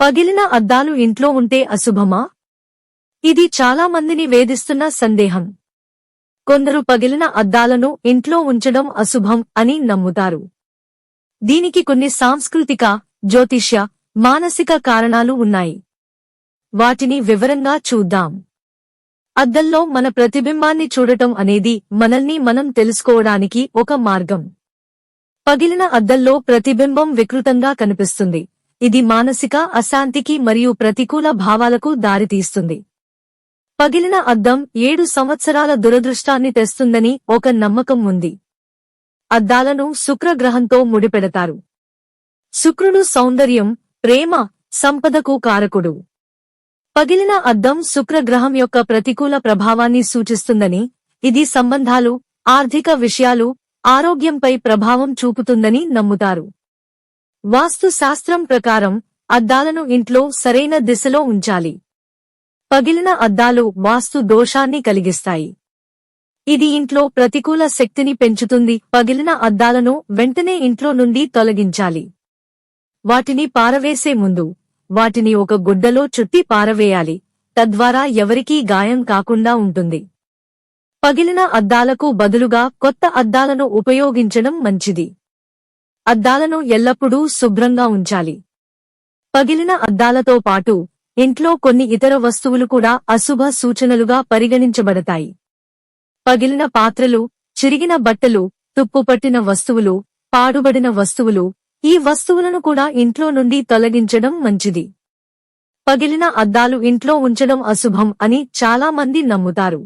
పగిలిన అద్దాలు ఇంట్లో ఉంటే అశుభమా? ఇది చాలా మందిని వేధిస్తున్న సందేహం. కొందరు పగిలిన అద్దాలను ఇంట్లో ఉంచడం అశుభం అని నమ్ముతారు. దీనికి కొన్ని సాంస్కృతిక జ్యోతిష్య మానసిక కారణాలు ఉన్నాయి. వాటిని వివరంగా చూద్దాం. అద్దంలో మన ప్రతిబింబాన్ని చూడటం అనేది మనల్ని మనం తెలుసుకోవడానికి ఒక మార్గం. పగిలిన అద్దంలో ప్రతిబింబం వికృతంగా కనిపిస్తుంది. ఇది మానసిక అశాంతికి మరియు ప్రతికూల భావాలకు దారితీస్తుంది. పగిలిన అద్దం ఏడు సంవత్సరాల దురదృష్టాన్ని తెస్తుందని ఒక నమ్మకం ఉంది. అద్దాలను శుక్రగ్రహంతో ముడిపెడతారు. శుక్రుడు సౌందర్యం ప్రేమ సంపదకు కారకుడు. పగిలిన అద్దం శుక్రగ్రహం యొక్క ప్రతికూల ప్రభావాన్ని సూచిస్తుందని ఇది సంబంధాలు ఆర్థిక విషయాలు ఆరోగ్యంపై ప్రభావం చూపుతుందని నమ్ముతారు. వాస్తు శాస్త్రం ప్రకారం అద్దాలను ఇంట్లో సరైన దిశలో ఉంచాలి. పగిలిన అద్దాలు వాస్తు దోషాన్ని కలిగిస్తాయి. ఇది ఇంట్లో ప్రతికూల శక్తిని పెంచుతుంది. పగిలిన అద్దాలను వెంటనే ఇంట్లో నుండి తొలగించాలి. వాటిని పారవేసే ముందు వాటిని ఒక గుడ్డలో చుట్టి పారవేయాలి. తద్వారా ఎవరికీ గాయం కాకుండా ఉంటుంది. పగిలిన అద్దాలకు బదులుగా కొత్త అద్దాలను ఉపయోగించడం మంచిది. అద్దాలను ఎల్లప్పుడూ శుభ్రంగా ఉంచాలి. పగిలిన అద్దాలతో పాటు ఇంట్లో కొన్ని ఇతర వస్తువులు కూడా అశుభ సూచనలుగా పరిగణించబడతాయి. పగిలిన పాత్రలు చిరిగిన బట్టలు తుప్పుపట్టిన వస్తువులు పాడుబడిన వస్తువులు ఈ వస్తువులను కూడా ఇంట్లో నుండి తొలగించడం మంచిది. పగిలిన అద్దాలు ఇంట్లో ఉంచడం అశుభం అని చాలా మంది నమ్ముతారు.